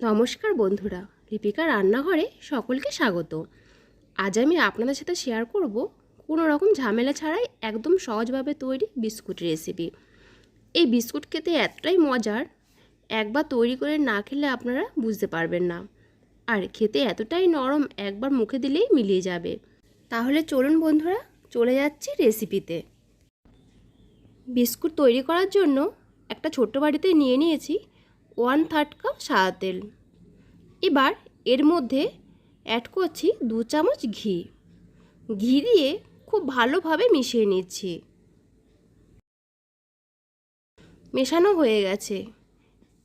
নমস্কার বন্ধুরা, লিপিকা রান্নাঘরে সকলকে স্বাগত। আজ আমি আপনাদের সাথে শেয়ার করব কোনো রকম ঝামেলা ছাড়াই একদম সহজভাবে তৈরি বিস্কুট রেসিপি এই বিস্কুট খেতে এতটাই মজার, একবার তৈরি করে না খেলে আপনারা বুঝতে পারবেন না। আর খেতে এতটাই নরম, একবার মুখে দিলেই মিলিয়ে যাবে। তাহলে চলুন বন্ধুরা, চলে যাচ্ছি রেসিপিতে বিস্কুট তৈরি করার জন্য একটা ছোট্ট বাড়িতে নিয়ে নিয়েছি ওয়ান থার্ড কাপ সাদা তেল। এবার এর মধ্যে অ্যাড করছি দু চামচ ঘি। ঘি দিয়ে খুব ভালোভাবে মিশিয়ে নিচ্ছি। মেশানো হয়ে গেছে।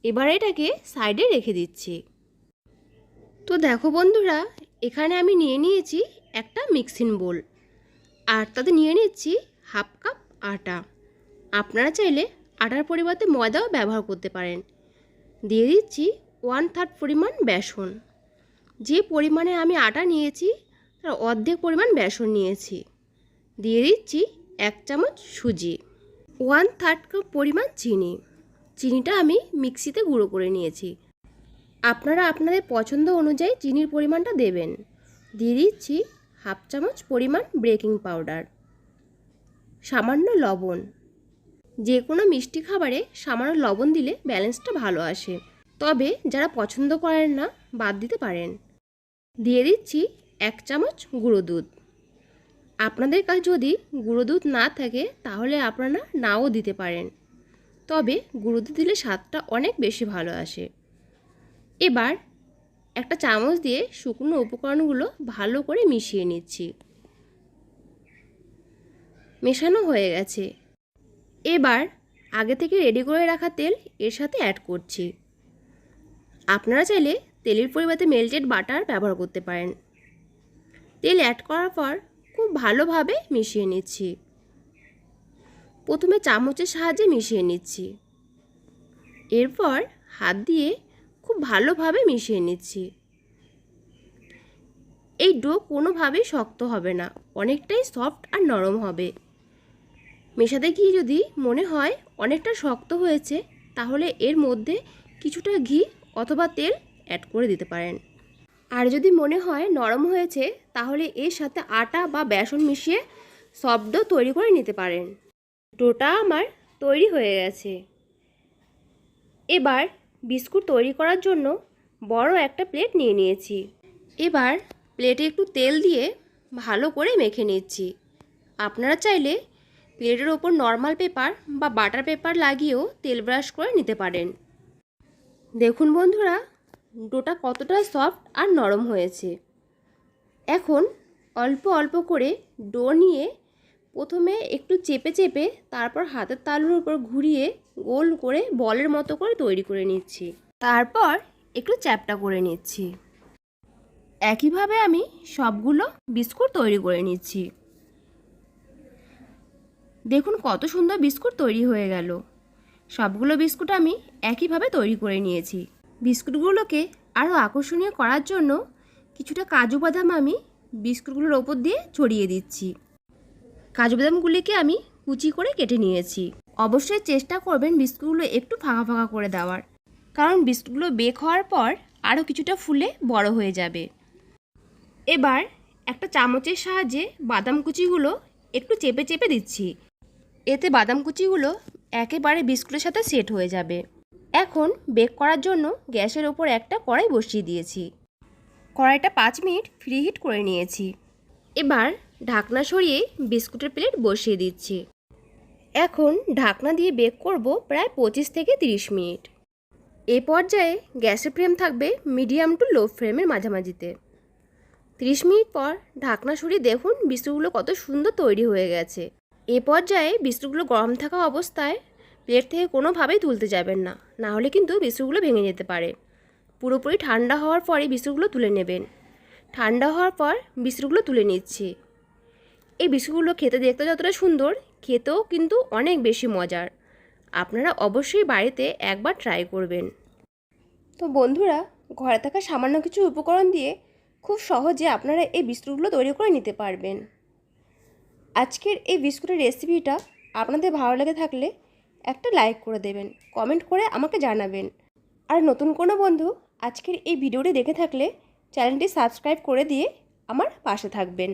এবার এটাকে সাইডে রেখে দিচ্ছি। তো দেখো বন্ধুরা, এখানে আমি নিয়ে নিয়েছি একটা মিক্সিং বোল। আর তাতে নিয়ে নিচ্ছি হাফ কাপ আটা। আপনারা চাইলে আটার পরিবর্তে ময়দাও ব্যবহার করতে পারেন। দিয়ে দিচ্ছি ওয়ান থার্ড পরিমাণ বেসন। যে পরিমাণে আমি আটা নিয়েছি, তার অর্ধেক পরিমাণ বেসন নিয়েছি। দিয়ে দিচ্ছি এক চামচ সুজি ওয়ান থার্ড কাপ পরিমাণ চিনি। চিনিটা আমি মিক্সিতে গুঁড়ো করে নিয়েছি। আপনারা আপনাদের পছন্দ অনুযায়ী চিনির পরিমাণটা দেবেন। দিয়ে দিচ্ছি হাফ চামচ পরিমাণ বেকিং পাউডার সামান্য লবণ। যে কোনো মিষ্টি খাবারে সামান্য লবণ দিলে ব্যালেন্সটা ভালো আসে। তবে যারা পছন্দ করেন না, বাদ দিতে পারেন। দিয়ে দিচ্ছি এক চামচ গুঁড়ো দুধ। আপনাদের কাছে যদি গুঁড়ো দুধ না থাকে, তাহলে আপনারা নাও দিতে পারেন। তবে গুঁড়ো দুধ দিলে স্বাদটা অনেক বেশি ভালো আসে। এবার একটা চামচ দিয়ে শুকনো উপকরণগুলো ভালো করে মিশিয়ে নিচ্ছি। মেশানো হয়ে গেছে। এবার আগে থেকে রেডি করে রাখা তেল এর সাথে অ্যাড করছি। আপনারা চাইলে তেলের পরিবর্তে মেল্টেড বাটার ব্যবহার করতে পারেন। তেল অ্যাড করার পর খুব ভালোভাবে মিশিয়ে নিচ্ছি। প্রথমে চামচের সাহায্যে মিশিয়ে নিচ্ছি। এরপর হাত দিয়ে খুব ভালোভাবে মিশিয়ে নিচ্ছি। এই ডো কোনোভাবেই শক্ত হবে না, অনেকটাই সফট আর নরম হবে। মেশাতে গিয়ে যদি মনে হয় অনেকটা শক্ত হয়েছে, তাহলে এর মধ্যে কিছুটা ঘি অথবা তেল অ্যাড করে দিতে পারেন। আর যদি মনে হয় নরম হয়েছে, তাহলে এর সাথে আটা বা বেসন মিশিয়ে সফট তৈরি করে নিতে পারেন। ডোটা আমার তৈরি হয়ে গেছে। এবার বিস্কুট তৈরি করার জন্য বড় একটা প্লেট নিয়ে নিয়েছি। এবার প্লেটে একটু তেল দিয়ে ভালো করে মেখে নিচ্ছি। আপনারা চাইলে প্লেটের ওপর নর্মাল পেপার বা বাটার পেপার লাগিয়েও তেল ব্রাশ করে নিতে পারেন। দেখুন বন্ধুরা, ডোটা কতটা সফট আর নরম হয়েছে। এখন অল্প অল্প করে ডো নিয়ে প্রথমে একটু চেপে চেপে তারপর হাতের তালুর উপর ঘুরিয়ে গোল করে বলের মতো করে তৈরি করে নিচ্ছি। তারপর একটু চ্যাপটা করে নিচ্ছি। একইভাবে আমি সবগুলো বিস্কুট তৈরি করে নিচ্ছি। দেখুন কত সুন্দর বিস্কুট তৈরি হয়ে গেল। সবগুলো বিস্কুট আমি একইভাবে তৈরি করে নিয়েছি। বিস্কুটগুলোকে আরও আকর্ষণীয় করার জন্য কিছুটা কাজু বাদাম আমি বিস্কুটগুলোর ওপর দিয়ে ছড়িয়ে দিচ্ছি। কাজু বাদামগুলিকে আমি কুচি করে কেটে নিয়েছি। অবশ্যই চেষ্টা করবেন বিস্কুটগুলো একটু ফাঁকা ফাঁকা করে দেওয়ার, কারণ বিস্কুটগুলো বেক হওয়ার পর আরও কিছুটা ফুলে বড় হয়ে যাবে। এবার একটা চামচের সাহায্যে বাদাম কুচিগুলো একটু চেপে চেপে দিচ্ছি। এতে বাদাম কুচিগুলো একেবারে বিস্কুটের সাথে সেট হয়ে যাবে। এখন বেক করার জন্য গ্যাসের ওপর একটা কড়াই বসিয়ে দিয়েছি। কড়াইটা পাঁচ মিনিট ফ্রি হিট করে নিয়েছি। এবার ঢাকনা সরিয়ে বিস্কুটের প্লেট বসিয়ে দিচ্ছি। এখন ঢাকনা দিয়ে বেক করব প্রায় পঁচিশ থেকে তিরিশ মিনিট। এ পর্যায়ে গ্যাসের ফ্লেম থাকবে মিডিয়াম টু লো ফ্লেমের মাঝামাঝিতে। তিরিশ মিনিট পর ঢাকনা সরিয়ে দেখুন বিস্কুটগুলো কত সুন্দর তৈরি হয়ে গেছে। এ পর্যায়ে বিস্কুটগুলো গরম থাকা অবস্থায় প্লেট থেকে কোনোভাবেই তুলতে যাবেন না। না হলে কিন্তু বিস্কুটগুলো ভেঙে যেতে পারে। পুরোপুরি ঠান্ডা হওয়ার পরে বিস্কুটগুলো তুলে নেবেন। ঠান্ডা হওয়ার পর বিস্কুটগুলো তুলে নিচ্ছি। এই বিস্কুটগুলো খেতে দেখতে যতটা সুন্দর, খেতেও কিন্তু অনেক বেশি মজার। আপনারা অবশ্যই বাড়িতে একবার ট্রাই করবেন। তো বন্ধুরা, ঘরে থাকা সামান্য কিছু উপকরণ দিয়ে খুব সহজে আপনারা এই বিস্কুটগুলো তৈরি করে নিতে পারবেন। আজকের এই বিস্কুটের রেসিপিটা আপনাদের ভালো লেগে থাকলে একটা লাইক করে দেবেন, কমেন্ট করে আমাকে জানাবেন। আর নতুন কোনো বন্ধু আজকের এই ভিডিওটি দেখে থাকলে চ্যানেলটি সাবস্ক্রাইব করে দিয়ে আমার পাশে থাকবেন।